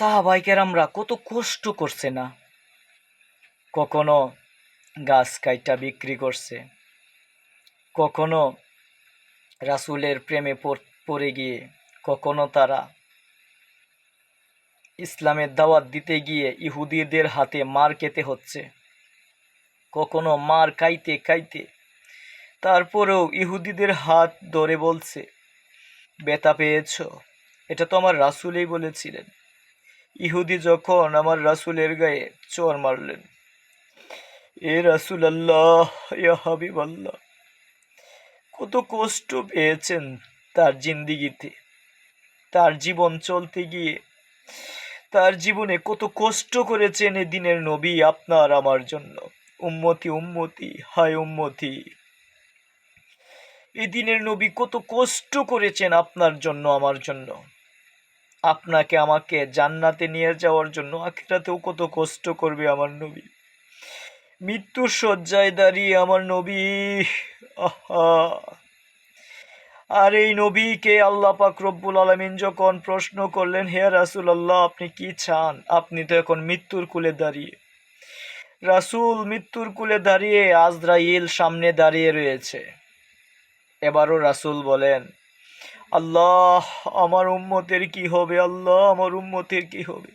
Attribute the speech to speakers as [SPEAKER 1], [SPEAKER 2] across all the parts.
[SPEAKER 1] সাহাবাইকেরামরা কত কষ্ট করছে না। কখনো গাছ কাইটা বিক্রি করছে। কখনো রাসূলের প্রেমে পড়- গিয়ে, কখনো তারা ইসলামের দাওয়াত দিতে গিয়ে ইহুদিদের হাতে মার খেতে হচ্ছে। কখনো মার খাইতে খাইতে তারপরেও ইহুদিদের হাত ধরে বলছে বেতা পেয়েছ? এটা তো আমার রাসূলেই বলেছিলেন। ইহুদি যখন আমার রাসূলের গায়ে চর মারলেন, এ রাসূল আল্লাহ আল্লাহ কত কষ্ট পেয়েছেন তার জিন্দিগিতে। তার জীবন চলতে গিয়ে, তার জীবনে কত কষ্ট করেছেন এ দিনের নবী আপনার আমার জন্য। উম্মতি উম্মতি, হায় উম্মতি। এ দিনের নবী কত কষ্ট করেছেন আপনার জন্য, আমার জন্য। আপনাকে আমাকে জান্নাতে নিয়ে যাওয়ার জন্য আখিরাতেও কত কষ্ট করবে আমার নবী। মৃত্যুর শয্যায় দাঁড়িয়ে আমার নবী আর এই নবীকে আল্লাহ পাক রব্বুল আলমিন যখন প্রশ্ন করলেন, হে রাসুল আল্লাহ আপনি কি চান? আপনি তো এখন মৃত্যুর কুলে দাঁড়িয়ে। রাসূল মৃত্যুর কুলে দাঁড়িয়ে আজরাইল সামনে দাঁড়িয়ে রয়েছে। এবারও রাসূল বলেন আল্লাহ, আমার উম্মতের কি হবে? আল্লাহ, আমার উম্মতের কি হবে?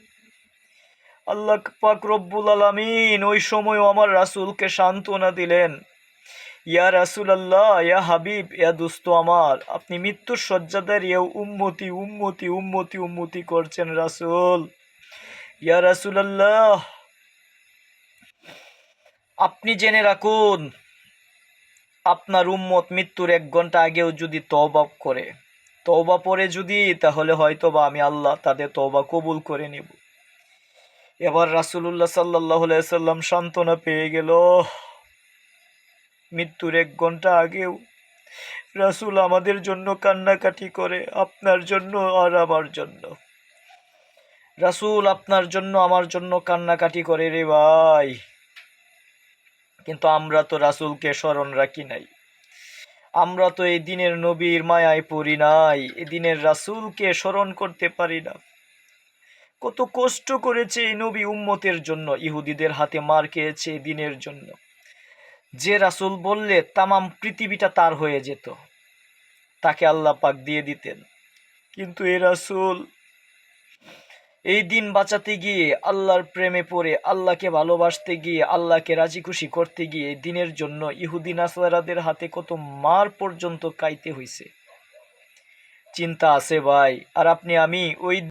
[SPEAKER 1] আল্লাহ পাক রব্বুল আলামিন ওই সময়ও আমার রাসূলকে সান্ত্বনা দিলেন। ইয়া রাসূল আল্লাহ ইয়া হাবিব, ইয়া দোস্ত আমার, আপনি মৃত্যুর শয্যাদার ইয়া উম্মতি উম্মতি উম্মতি উম্মতি করছেন রাসূল। ইয়া রাসূল আল্লাহ আপনি জেনে রাখুন, আপনার উম্মত মৃত্যুর এক ঘণ্টা আগেও যদি তওবা করে। তওবা পরে যদি, তাহলে হয়তো বা আমি আল্লাহ তাদের তওবা কবুল করে নেব। এবার রাসূলুল্লাহ আলাইহি সাল্লাম সান্ত্বনা পেয়ে গেল মৃত্যুর এক ঘণ্টা আগেও রাসূল আমাদের জন্য কান্নাকাটি করে, আপনার জন্য আর আমার জন্য। রাসূল আপনার জন্য আমার জন্য কান্নাকাটি করে রে ভাই। কিন্তু আমরা তো রাসূলকে স্মরণ রাখি নাই। আমরা তো এই দিনের নবীর মায়ায় পড়ি নাই, এ দিনের রাসূলকে স্মরণ করতে পারি না। কত কষ্ট করেছে এই নবী উম্মতের জন্য, ইহুদিদের হাতে মার খেয়েছে দিনের জন্য। যে রাসুল বললে, তামাম পৃথিবীটা তার হয়ে যেত। তাকে আল্লাহ পাক দিয়ে দিতেন। কিন্তু এ রাসূল এই দিন বাঁচাতে গিয়ে, আল্লাহর প্রেমে পড়ে, আল্লাহকে ভালোবাসতে গিয়ে, আল্লাহকে রাজি খুশি করতে গিয়ে দিনের জন্য ইহুদি নাসারাদের হাতে কত মার পর্যন্ত কাইতে হইছে। চিন্তা আছে ভাই, আর আপনি আমি ওই